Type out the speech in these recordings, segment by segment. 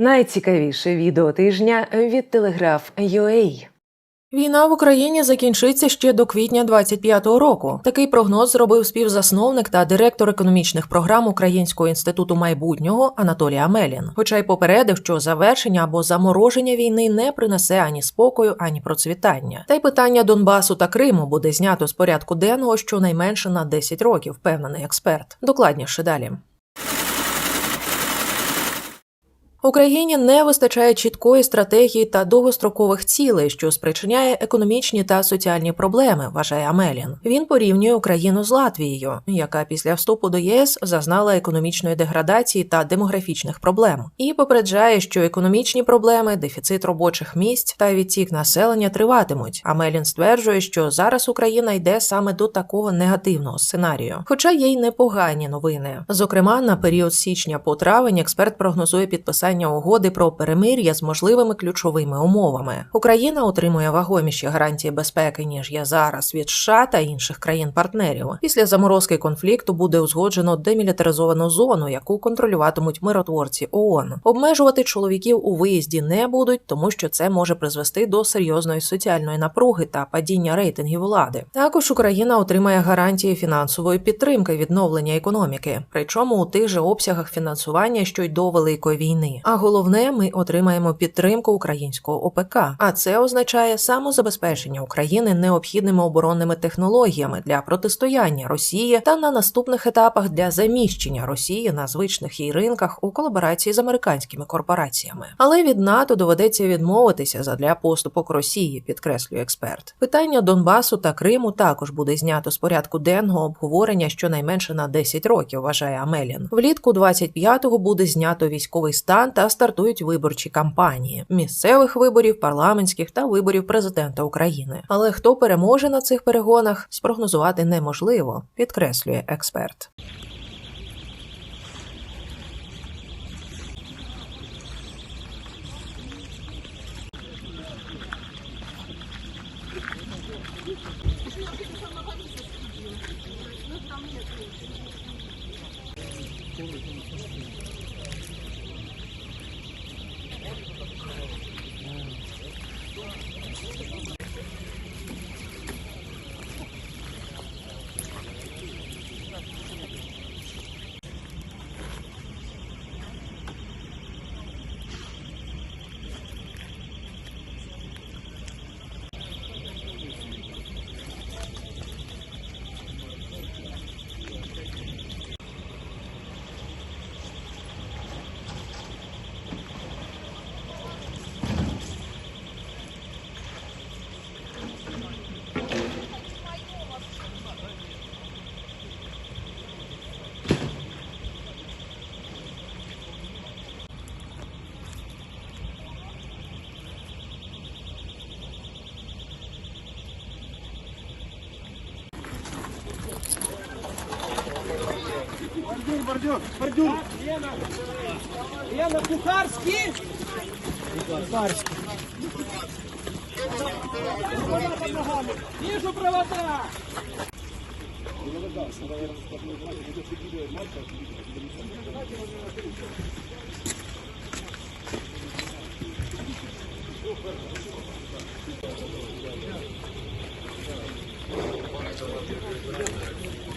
Найцікавіше відео тижня від Телеграф UA. Війна в Україні закінчиться ще до квітня 25-го року. Такий прогноз зробив співзасновник та директор економічних програм Українського інституту майбутнього Анатолій Амелін. Хоча й попередив, що завершення або замороження війни не принесе ані спокою, ані процвітання. Та й питання Донбасу та Криму буде знято з порядку денного щонайменше на 10 років, впевнений експерт. Докладніше далі. Україні не вистачає чіткої стратегії та довгострокових цілей, що спричиняє економічні та соціальні проблеми, вважає Амелін. Він порівнює Україну з Латвією, яка після вступу до ЄС зазнала економічної деградації та демографічних проблем, і попереджає, що економічні проблеми, дефіцит робочих місць та відтік населення триватимуть. Амелін стверджує, що зараз Україна йде саме до такого негативного сценарію. Хоча є й непогані новини. Зокрема, на період січня по травень експерт прогнозує підписання угоди про перемир'я з можливими ключовими умовами. Україна отримує вагоміші гарантії безпеки ніж є зараз від США та інших країн-партнерів. Після заморозки конфлікту буде узгоджено демілітаризовану зону, яку контролюватимуть миротворці ООН. Обмежувати чоловіків у виїзді не будуть, тому що це може призвести до серйозної соціальної напруги та падіння рейтингів влади. Також Україна отримає гарантії фінансової підтримки відновлення економіки, причому у тих же обсягах фінансування, що й до великої війни. А головне, ми отримаємо підтримку українського ОПК. А це означає самозабезпечення України необхідними оборонними технологіями для протистояння Росії та на наступних етапах для заміщення Росії на звичних їй ринках у колаборації з американськими корпораціями. Але від НАТО доведеться відмовитися задля поступок Росії, підкреслює експерт. Питання Донбасу та Криму також буде знято з порядку денного обговорення щонайменше на 10 років, вважає Амелін. Влітку 25-го буде знято військовий стан та стартують виборчі кампанії місцевих виборів, парламентських та виборів президента України. Але хто переможе на цих перегонах, спрогнозувати неможливо, підкреслює експерт. Бордюр, бордюр, бордюр. Лена Кухарский. Кухарский. Вижу провода. Убери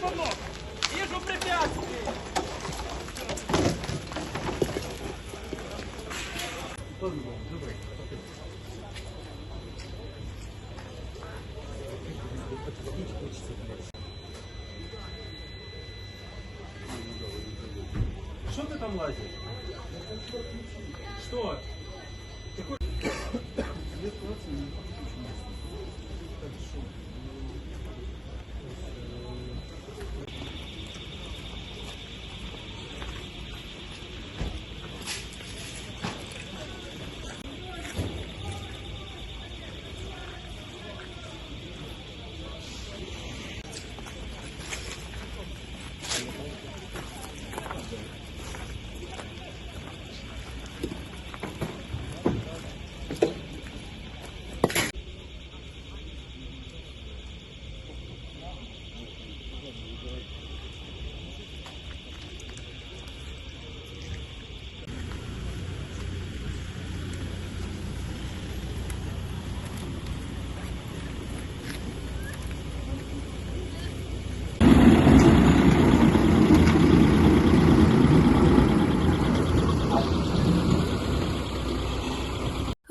Павлов! Вижу. Что ты там лазишь? Такой... Что?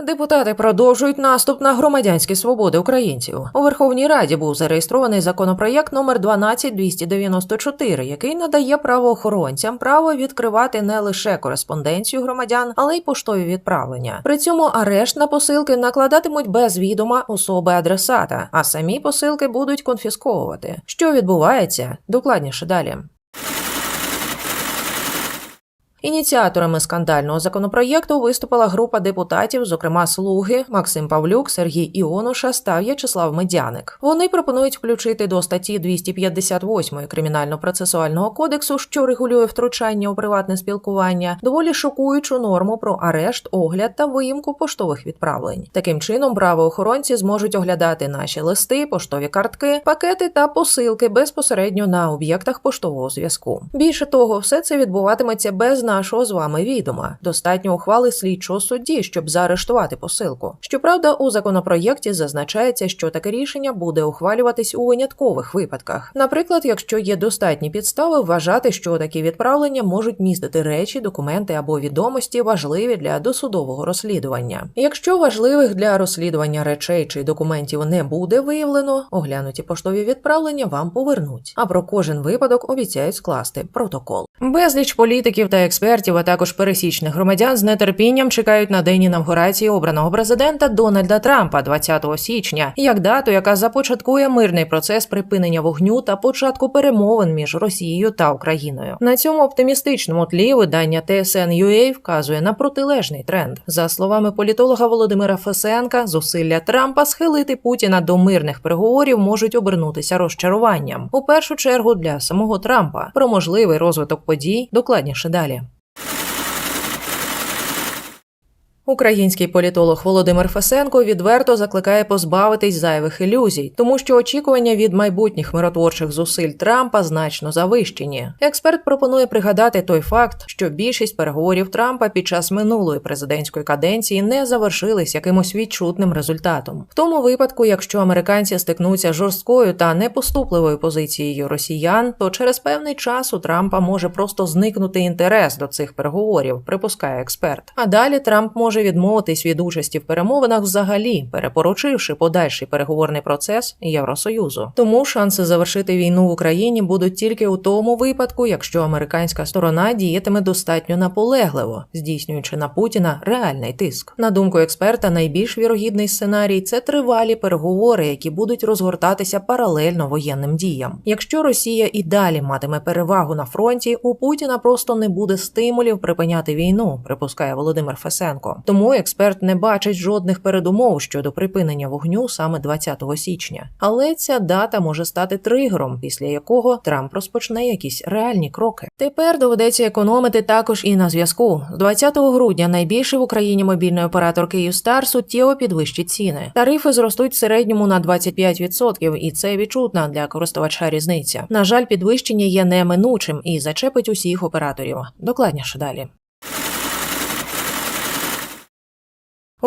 Депутати продовжують наступ на громадянські свободи українців. У Верховній Раді був зареєстрований законопроєкт номер 12294, який надає правоохоронцям право відкривати не лише кореспонденцію громадян, але й поштові відправлення. При цьому арешт на посилки накладатимуть без відома особи адресата, а самі посилки будуть конфісковувати. Що відбувається? Докладніше далі. Ініціаторами скандального законопроєкту виступила група депутатів, зокрема слуги Максим Павлюк, Сергій Іонуша та В'ячеслав Медяник. Вони пропонують включити до статті 258 кримінально-процесуального кодексу, що регулює втручання у приватне спілкування, доволі шокуючу норму про арешт, огляд та виїмку поштових відправлень. Таким чином, правоохоронці зможуть оглядати наші листи, поштові картки, пакети та посилки безпосередньо на об'єктах поштового зв'язку. Більше того, все це відбуватиметься без нашого з вами відома. Достатньо ухвали слідчого судді, щоб заарештувати посилку. Щоправда, у законопроєкті зазначається, що таке рішення буде ухвалюватись у виняткових випадках. Наприклад, якщо є достатні підстави вважати, що такі відправлення можуть містити речі, документи або відомості важливі для досудового розслідування. Якщо важливих для розслідування речей чи документів не буде виявлено, оглянуті поштові відправлення вам повернуть. А про кожен випадок обіцяють скласти протокол. Безліч політиків та експертів, а також пересічних громадян з нетерпінням чекають на день інавгурації обраного президента Дональда Трампа 20 січня, як дату, яка започаткує мирний процес припинення вогню та початку перемовин між Росією та Україною. На цьому оптимістичному тлі видання TSN.UA вказує на протилежний тренд. За словами політолога Володимира Фесенка, зусилля Трампа схилити Путіна до мирних переговорів можуть обернутися розчаруванням. У першу чергу для самого Трампа про можливий розвиток подій докладніше далі. Український політолог Володимир Фесенко відверто закликає позбавитись зайвих ілюзій, тому що очікування від майбутніх миротворчих зусиль Трампа значно завищені. Експерт пропонує пригадати той факт, що більшість переговорів Трампа під час минулої президентської каденції не завершились якимось відчутним результатом. В тому випадку, якщо американці стикнуться жорсткою та непоступливою позицією росіян, то через певний час у Трампа може просто зникнути інтерес до цих переговорів, припускає експерт. А далі Трамп може відмовитись від участі в перемовинах взагалі, перепоручивши подальший переговорний процес Євросоюзу. Тому шанси завершити війну в Україні будуть тільки у тому випадку, якщо американська сторона діятиме достатньо наполегливо, здійснюючи на Путіна реальний тиск. На думку експерта, найбільш вірогідний сценарій це тривалі переговори, які будуть розгортатися паралельно воєнним діям. Якщо Росія і далі матиме перевагу на фронті, у Путіна просто не буде стимулів припиняти війну, припускає Володимир Фесенко. Тому експерт не бачить жодних передумов щодо припинення вогню саме 20 січня. Але ця дата може стати тригером, після якого Трамп розпочне якісь реальні кроки. Тепер доведеться економити також і на зв'язку. З 20 грудня найбільший в Україні мобільний оператор Київстар суттєво підвищить ціни. Тарифи зростуть в середньому на 25%, і це відчутна для користувача різниця. На жаль, підвищення є неминучим і зачепить усіх операторів. Докладніше далі.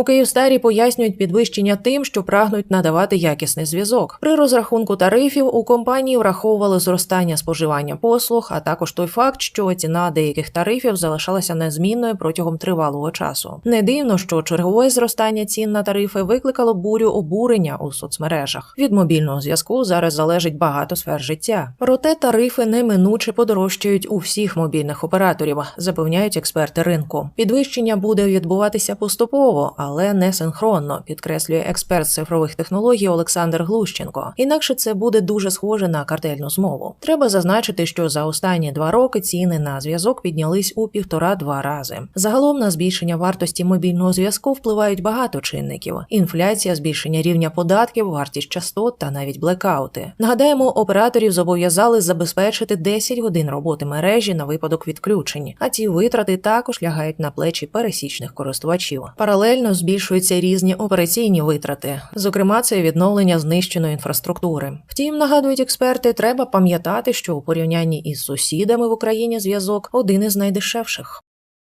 У Київстарі пояснюють підвищення тим, що прагнуть надавати якісний зв'язок. При розрахунку тарифів у компанії враховували зростання споживання послуг, а також той факт, що ціна деяких тарифів залишалася незмінною протягом тривалого часу. Не дивно, що чергове зростання цін на тарифи викликало бурю обурення у соцмережах. Від мобільного зв'язку зараз залежить багато сфер життя. Проте тарифи неминуче подорожчають у всіх мобільних операторів, запевняють експерти ринку. Підвищення буде відбуватися поступово але не синхронно, підкреслює експерт з цифрових технологій Олександр Глущенко. Інакше це буде дуже схоже на картельну змову. Треба зазначити, що за останні два роки ціни на зв'язок піднялись у півтора-два рази. Загалом на збільшення вартості мобільного зв'язку впливають багато чинників: інфляція, збільшення рівня податків, вартість частот та навіть блекаути. Нагадаємо, операторів зобов'язали забезпечити 10 годин роботи мережі на випадок відключень, а ці витрати також лягають на плечі пересічних користувачів. Паралельно збільшуються різні операційні витрати, зокрема, це відновлення знищеної інфраструктури. Втім, нагадують експерти, треба пам'ятати, що у порівнянні із сусідами в Україні зв'язок один із найдешевших.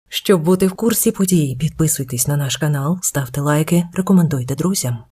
Щоб бути в курсі подій, підписуйтесь на наш канал, ставте лайки, рекомендуйте друзям.